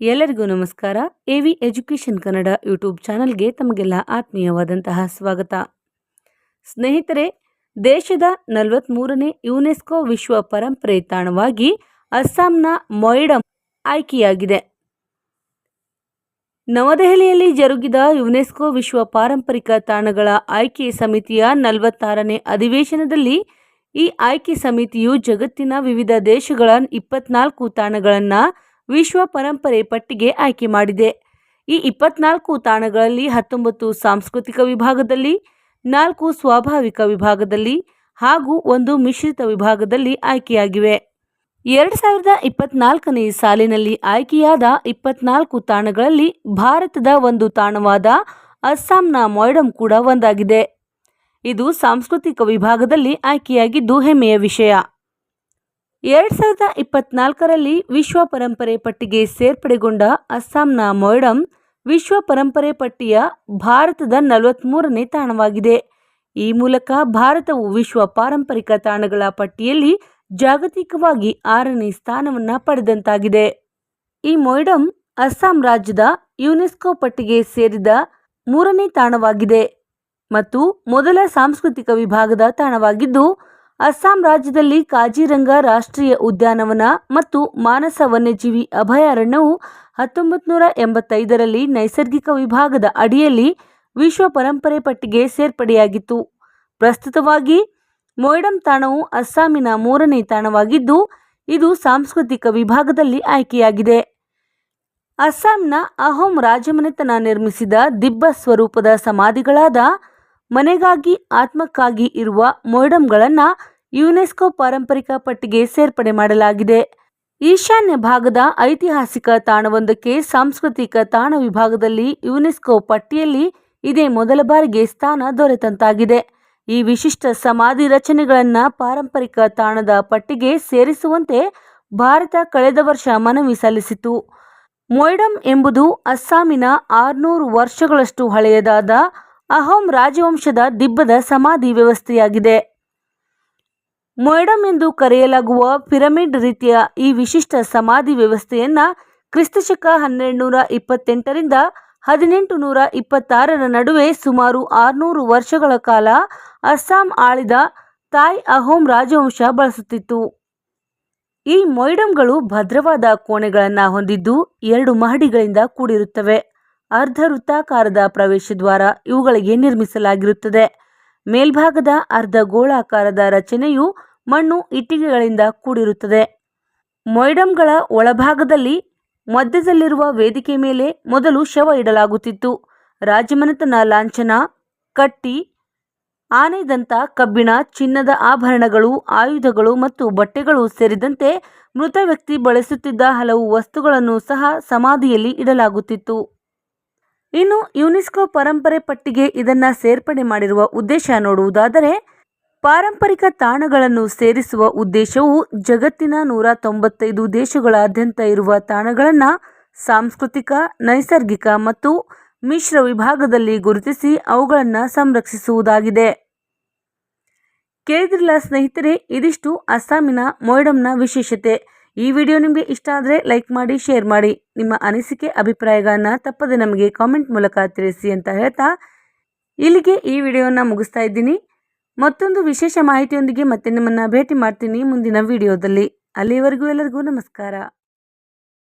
ಎಲ್ಲರಿಗೂ ನಮಸ್ಕಾರ. A V education Kannada YouTube ಚಾನಲ್ಗೆ ತಮಗೆಲ್ಲ ಆತ್ಮೀಯವಾದಂತಹ ಸ್ವಾಗತ. ಸ್ನೇಹಿತರೆ, ದೇಶದ ನಲವತ್ತ್ಮೂರನೇ ಯುನೆಸ್ಕೋ ವಿಶ್ವ ಪರಂಪರೆ ತಾಣವಾಗಿ ಅಸ್ಸಾಂನ ಮೊಯ್ಡಮ್ ಆಯ್ಕೆಯಾಗಿದೆ. ನವದೆಹಲಿಯಲ್ಲಿ ಜರುಗಿದ ಯುನೆಸ್ಕೋ ವಿಶ್ವ ಪಾರಂಪರಿಕ ತಾಣಗಳ ಆಯ್ಕೆ ಸಮಿತಿಯ ನಲವತ್ತಾರನೇ ಅಧಿವೇಶನದಲ್ಲಿ ಈ ಆಯ್ಕೆ ಸಮಿತಿಯು ಜಗತ್ತಿನ ವಿವಿಧ ದೇಶಗಳ ಇಪ್ಪತ್ನಾಲ್ಕು ತಾಣಗಳನ್ನು ವಿಶ್ವ ಪರಂಪರೆ ಪಟ್ಟಿಗೆ ಆಯ್ಕೆ ಮಾಡಿದೆ. ಈ ಇಪ್ಪತ್ನಾಲ್ಕು ತಾಣಗಳಲ್ಲಿ ಹತ್ತೊಂಬತ್ತು ಸಾಂಸ್ಕೃತಿಕ ವಿಭಾಗದಲ್ಲಿ, ನಾಲ್ಕು ಸ್ವಾಭಾವಿಕ ವಿಭಾಗದಲ್ಲಿ ಹಾಗೂ ಒಂದು ಮಿಶ್ರಿತ ವಿಭಾಗದಲ್ಲಿ ಆಯ್ಕೆಯಾಗಿವೆ. ಎರಡು ಸಾವಿರದ ಇಪ್ಪತ್ನಾಲ್ಕನೇ ಸಾಲಿನಲ್ಲಿ ಆಯ್ಕೆಯಾದ ಇಪ್ಪತ್ನಾಲ್ಕು ತಾಣಗಳಲ್ಲಿ ಭಾರತದ ಒಂದು ತಾಣವಾದ ಅಸ್ಸಾಂನ ಮೊಯ್ಡಮ್ ಕೂಡ ಒಂದಾಗಿದೆ. ಇದು ಸಾಂಸ್ಕೃತಿಕ ವಿಭಾಗದಲ್ಲಿ ಆಯ್ಕೆಯಾಗಿದ್ದು ಹೆಮ್ಮೆಯ ವಿಷಯ. ಎರಡು ಸಾವಿರದ ಇಪ್ಪತ್ನಾಲ್ಕರಲ್ಲಿ ವಿಶ್ವ ಪರಂಪರೆ ಪಟ್ಟಿಗೆ ಸೇರ್ಪಡೆಗೊಂಡ ಅಸ್ಸಾಂನ ಮೊಯ್ಡಮ್ ವಿಶ್ವ ಪರಂಪರೆ ಪಟ್ಟಿಯ ಭಾರತದ ನಲವತ್ತ್ಮೂರನೇ ತಾಣವಾಗಿದೆ. ಈ ಮೂಲಕ ಭಾರತವು ವಿಶ್ವ ಪಾರಂಪರಿಕ ತಾಣಗಳ ಪಟ್ಟಿಯಲ್ಲಿ ಜಾಗತಿಕವಾಗಿ ಆರನೇ ಸ್ಥಾನವನ್ನು ಪಡೆದಂತಾಗಿದೆ. ಈ ಮೊಯ್ಡಮ್ ಅಸ್ಸಾಂ ರಾಜ್ಯದ ಯುನೆಸ್ಕೋ ಪಟ್ಟಿಗೆ ಸೇರಿದ ಮೂರನೇ ತಾಣವಾಗಿದೆ ಮತ್ತು ಮೊದಲ ಸಾಂಸ್ಕೃತಿಕ ವಿಭಾಗದ ತಾಣವಾಗಿದ್ದು ಅಸ್ಸಾಂ ರಾಜ್ಯದಲ್ಲಿ ಕಾಜಿರಂಗ ರಾಷ್ಟ್ರೀಯ ಉದ್ಯಾನವನ ಮತ್ತು ಮಾನಸ ವನ್ಯಜೀವಿ ಅಭಯಾರಣ್ಯವು ಹತ್ತೊಂಬತ್ತು ನೂರ ಎಂಬತ್ತೈದರಲ್ಲಿ ನೈಸರ್ಗಿಕ ವಿಭಾಗದ ಅಡಿಯಲ್ಲಿ ವಿಶ್ವ ಪರಂಪರೆ ಪಟ್ಟಿಗೆ ಸೇರ್ಪಡೆಯಾಗಿತ್ತು. ಪ್ರಸ್ತುತವಾಗಿ ಮೊಯ್ಡಮ್ ತಾಣವು ಅಸ್ಸಾಮಿನ ಮೂರನೇ ತಾಣವಾಗಿದ್ದು, ಇದು ಸಾಂಸ್ಕೃತಿಕ ವಿಭಾಗದಲ್ಲಿ ಆಯ್ಕೆಯಾಗಿದೆ. ಅಸ್ಸಾಂನ ಅಹೋಮ್ ರಾಜಮನೆತನ ನಿರ್ಮಿಸಿದ ದಿಬ್ಬ ಸ್ವರೂಪದ ಸಮಾಧಿಗಳಾದ ಮನೆಗಾಗಿ ಆತ್ಮಕ್ಕಾಗಿ ಇರುವ ಮೊಯಡಂಗಳನ್ನು ಯುನೆಸ್ಕೋ ಪಾರಂಪರಿಕ ಪಟ್ಟಿಗೆ ಸೇರ್ಪಡೆ ಮಾಡಲಾಗಿದೆ. ಈಶಾನ್ಯ ಭಾಗದ ಐತಿಹಾಸಿಕ ತಾಣವೊಂದಕ್ಕೆ ಸಾಂಸ್ಕೃತಿಕ ತಾಣ ವಿಭಾಗದಲ್ಲಿ ಯುನೆಸ್ಕೋ ಪಟ್ಟಿಯಲ್ಲಿ ಇದೇ ಮೊದಲ ಬಾರಿಗೆ ಸ್ಥಾನ ದೊರೆತಂತಾಗಿದೆ. ಈ ವಿಶಿಷ್ಟ ಸಮಾಧಿ ರಚನೆಗಳನ್ನು ಪಾರಂಪರಿಕ ತಾಣದ ಪಟ್ಟಿಗೆ ಸೇರಿಸುವಂತೆ ಭಾರತ ಕಳೆದ ವರ್ಷ ಮನವಿ ಸಲ್ಲಿಸಿತು. ಮೊಯ್ಡಮ್ ಎಂಬುದು ಅಸ್ಸಾಮಿನ ಆರುನೂರು ವರ್ಷಗಳಷ್ಟು ಹಳೆಯದಾದ ಅಹೋಮ್ ರಾಜವಂಶದ ದಿಬ್ಬದ ಸಮಾಧಿ ವ್ಯವಸ್ಥೆಯಾಗಿದೆ. ಮೊಯ್ಡಮ್ ಎಂದು ಕರೆಯಲಾಗುವ ಪಿರಮಿಡ್ ರೀತಿಯ ಈ ವಿಶಿಷ್ಟ ಸಮಾಧಿ ವ್ಯವಸ್ಥೆಯನ್ನು ಕ್ರಿಸ್ತಶಕ ಹನ್ನೆರಡು ನೂರ ಇಪ್ಪತ್ತೆಂಟರಿಂದ ಹದಿನೆಂಟು ನೂರ ಇಪ್ಪತ್ತಾರರ ನಡುವೆ ಸುಮಾರು ಆರುನೂರು ವರ್ಷಗಳ ಕಾಲ ಅಸ್ಸಾಂ ಆಳಿದ ತಾಯ್ ಅಹೋಮ್ ರಾಜವಂಶ ಬಳಸುತ್ತಿತ್ತು. ಈ ಮೊಯ್ಡಮ್ಗಳು ಭದ್ರವಾದ ಕೋಣೆಗಳನ್ನು ಹೊಂದಿದ್ದು ಎರಡು ಮಹಡಿಗಳಿಂದ ಕೂಡಿರುತ್ತವೆ. ಅರ್ಧ ವೃತ್ತಾಕಾರದ ಪ್ರವೇಶ ದ್ವಾರ ಇವುಗಳಿಗೆ ನಿರ್ಮಿಸಲಾಗಿರುತ್ತದೆ. ಮೇಲ್ಭಾಗದ ಅರ್ಧ ಗೋಳಾಕಾರದ ರಚನೆಯು ಮಣ್ಣು ಇಟ್ಟಿಗೆಗಳಿಂದ ಕೂಡಿರುತ್ತದೆ. ಮೊಯ್ಡಮ್ಗಳ ಒಳಭಾಗದಲ್ಲಿ ಮಧ್ಯದಲ್ಲಿರುವ ವೇದಿಕೆ ಮೇಲೆ ಮೊದಲು ಶವ ಇಡಲಾಗುತ್ತಿತ್ತು. ರಾಜಮನೆತನ ಲಾಂಛನ, ಕಟ್ಟಿ, ಆನೆದಂತ ಕಬ್ಬಿಣ, ಚಿನ್ನದ ಆಭರಣಗಳು, ಆಯುಧಗಳು ಮತ್ತು ಬಟ್ಟೆಗಳು ಸೇರಿದಂತೆ ಮೃತ ವ್ಯಕ್ತಿ ಬಳಸುತ್ತಿದ್ದ ಹಲವು ವಸ್ತುಗಳನ್ನು ಸಹ ಸಮಾಧಿಯಲ್ಲಿ ಇಡಲಾಗುತ್ತಿತ್ತು. ಇನ್ನು ಯುನೆಸ್ಕೋ ಪರಂಪರೆ ಪಟ್ಟಿಗೆ ಇದನ್ನು ಸೇರ್ಪಡೆ ಮಾಡಿರುವ ಉದ್ದೇಶ ನೋಡುವುದಾದರೆ, ಪಾರಂಪರಿಕ ತಾಣಗಳನ್ನು ಸೇರಿಸುವ ಉದ್ದೇಶವು ಜಗತ್ತಿನ ನೂರ ತೊಂಬತ್ತೈದು ದೇಶಗಳಾದ್ಯಂತ ಇರುವ ತಾಣಗಳನ್ನು ಸಾಂಸ್ಕೃತಿಕ, ನೈಸರ್ಗಿಕ ಮತ್ತು ಮಿಶ್ರ ವಿಭಾಗದಲ್ಲಿ ಗುರುತಿಸಿ ಅವುಗಳನ್ನು ಸಂರಕ್ಷಿಸುವುದಾಗಿದೆ. ಕೇಳಿದ್ರಲ್ಲ ಸ್ನೇಹಿತರೆ, ಇದಿಷ್ಟು ಅಸ್ಸಾಮಿನ ಮೊಯ್ಡಮ್ನ ವಿಶೇಷತೆ. ಈ ವಿಡಿಯೋ ನಿಮಗೆ ಇಷ್ಟ ಆದರೆ ಲೈಕ್ ಮಾಡಿ, ಶೇರ್ ಮಾಡಿ. ನಿಮ್ಮ ಅನಿಸಿಕೆ, ಅಭಿಪ್ರಾಯಗಳನ್ನು ತಪ್ಪದೆ ನಮಗೆ ಕಾಮೆಂಟ್ ಮೂಲಕ ತಿಳಿಸಿ ಅಂತ ಹೇಳ್ತಾ ಇಲ್ಲಿಗೆ ಈ ವಿಡಿಯೋನ ಮುಗಿಸ್ತಾ ಇದ್ದೀನಿ. ಮತ್ತೊಂದು ವಿಶೇಷ ಮಾಹಿತಿಯೊಂದಿಗೆ ಮತ್ತೆ ನಿಮ್ಮನ್ನು ಭೇಟಿ ಮಾಡ್ತೀನಿ ಮುಂದಿನ ವಿಡಿಯೋದಲ್ಲಿ. ಅಲ್ಲಿವರೆಗೂ ಎಲ್ಲರಿಗೂ ನಮಸ್ಕಾರ.